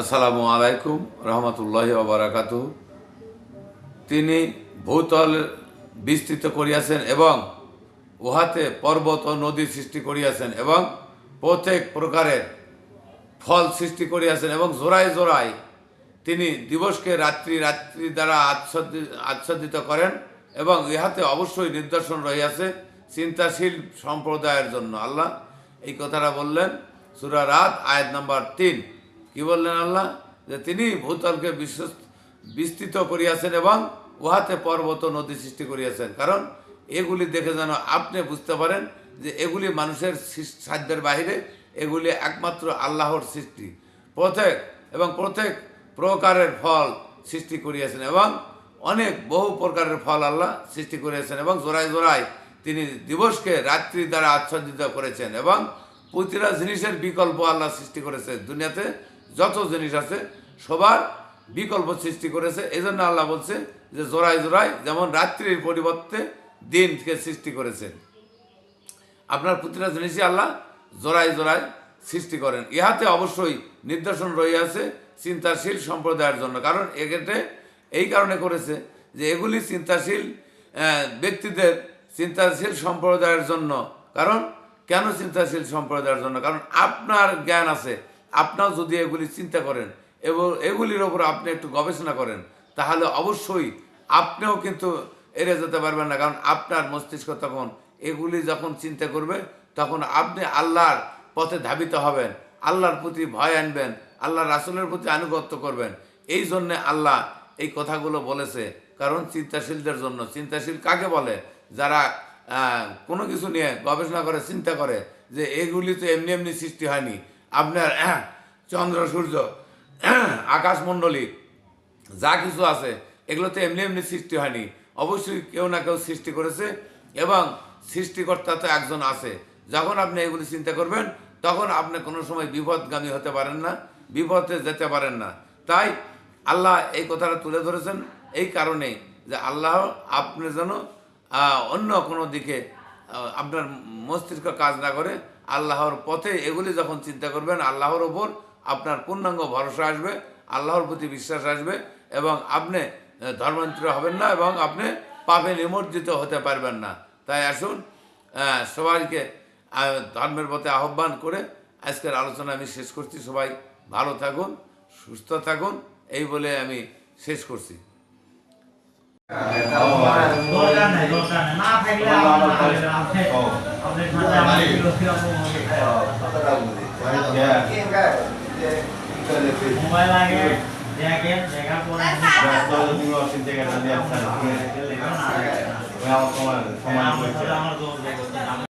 আসসালামু আলাইকুম, রহমতুল্লাহ বারাকাতু তিনি ভূতল বিস্তৃত করিয়াছেন এবং উহাতে পর্বত ও নদী সৃষ্টি করিয়াছেন এবং প্রত্যেক প্রকারের ফল সৃষ্টি করিয়াছেন এবং জোড়ায় জোড়ায় তিনি দিবসকে রাত্রি রাত্রি দ্বারা আচ্ছাদিত আচ্ছাদিত করেন এবং ইহাতে অবশ্যই নিদর্শন রহিয়াছে চিন্তাশীল সম্প্রদায়ের জন্য। আল্লাহ এই কথাটা বললেন, সুরা রাত, আয়াত নাম্বার তিন। কি বললেন আল্লাহ? যে তিনি ভূতলকে বিশ্ব বিস্তৃত করিয়াছেন এবং উহাতে পর্বত নদী সৃষ্টি করিয়াছেন। কারণ এগুলি দেখে যেন আপনি বুঝতে পারেন যে এগুলি মানুষের সাধ্যের বাহিরে এগুলি একমাত্র আল্লাহর সৃষ্টি। প্রত্যেক এবং প্রত্যেক প্রকারের ফল সৃষ্টি করিয়াছেন এবং অনেক বহু প্রকারের ফল আল্লাহ সৃষ্টি করিয়াছেন এবং জোড়ায় জোড়ায় তিনি দিবসকে রাত্রি দ্বারা আচ্ছাদিত করেছেন এবং প্রতিটা জিনিসের বিকল্প আল্লাহ সৃষ্টি করেছে দুনিয়াতে। যত জিনিস আছে, সবার বিকল্প সৃষ্টি করেছে। এই জন্য আল্লাহ বলছে যে, জোড়ায় জোড়ায় যেমন রাত্রির পরিবর্তে দিনকে সৃষ্টি করেছেন। আপনার প্রতিটা জিনিসই আল্লাহ জোড়ায় জোড়ায় সৃষ্টি করেন। ইহাতে অবশ্যই নির্দেশন রইয়াছে চিন্তাশীল সম্প্রদায়ের জন্য। কারণ এক্ষেত্রে এই কারণে করেছে যে, এগুলি চিন্তাশীল ব্যক্তিদের চিন্তাশীল সম্প্রদায়ের জন্য। কারণ কেন চিন্তাশীল সম্প্রদায়ের জন্য? কারণ আপনার জ্ঞান আছে আপনার যদি এগুলি চিন্তা করেন এবং এগুলির ওপর আপনি একটু গবেষণা করেন, তাহলে অবশ্যই আপনিও কিন্তু এড়ে যেতে পারবেন না। কারণ আপনার মস্তিষ্ক তখন এগুলি যখন চিন্তা করবে, তখন আপনি আল্লাহর পথে ধাবিত হবেন, আল্লাহর প্রতি ভয় আনবেন আল্লাহ রাসুলের প্রতি আনুগত্য করবেন। এই জন্যে আল্লাহ এই কথাগুলো বলেছে, কারণ চিন্তাশীলদের জন্য। চিন্তাশীল কাকে বলে? যারা কোনো কিছু নিয়ে গবেষণা করে, চিন্তা করে যে এগুলি তো এমনি এমনি সৃষ্টি হয়নি। আপনার চন্দ্র, সূর্য আকাশমণ্ডলী, যা কিছু আছে এগুলো তো এমনি এমনি সৃষ্টি হয়নি। অবশ্যই কেউ না কেউ সৃষ্টি করেছে এবং সৃষ্টিকর্তা তো একজন আছে। যখন আপনি এগুলি চিন্তা করবেন, তখন আপনি কোনো সময় বিপদগামী হতে পারেন না, বিপদে যেতে পারেন না। তাই আল্লাহ এই কথাটা তুলে ধরেছেন এই কারণেই যে আল্লাহ আপনি যেন অন্য কোনো দিকে আপনার মস্তিষ্ক কাজ না করে আল্লাহর পথে এগুলি যখন চিন্তা করবেন আল্লাহর ওপর আপনার পূর্ণাঙ্গ ভরসা আসবে আল্লাহর প্রতি বিশ্বাস আসবে এবং আপনি আহ, ধর্মান্তরিত হবেন না এবং আপনি পাপে নিমজ্জিত হতে পারবেন না তাই আসুন সবাইকে ধর্মের পথে আহ্বান করে আজকের আলোচনা আমি শেষ করছি সবাই ভালো থাকুন সুস্থ থাকুন এই বলে আমি শেষ করছি মোবাইল আগে দেখেন দেখার পরে আমার আমার যোগ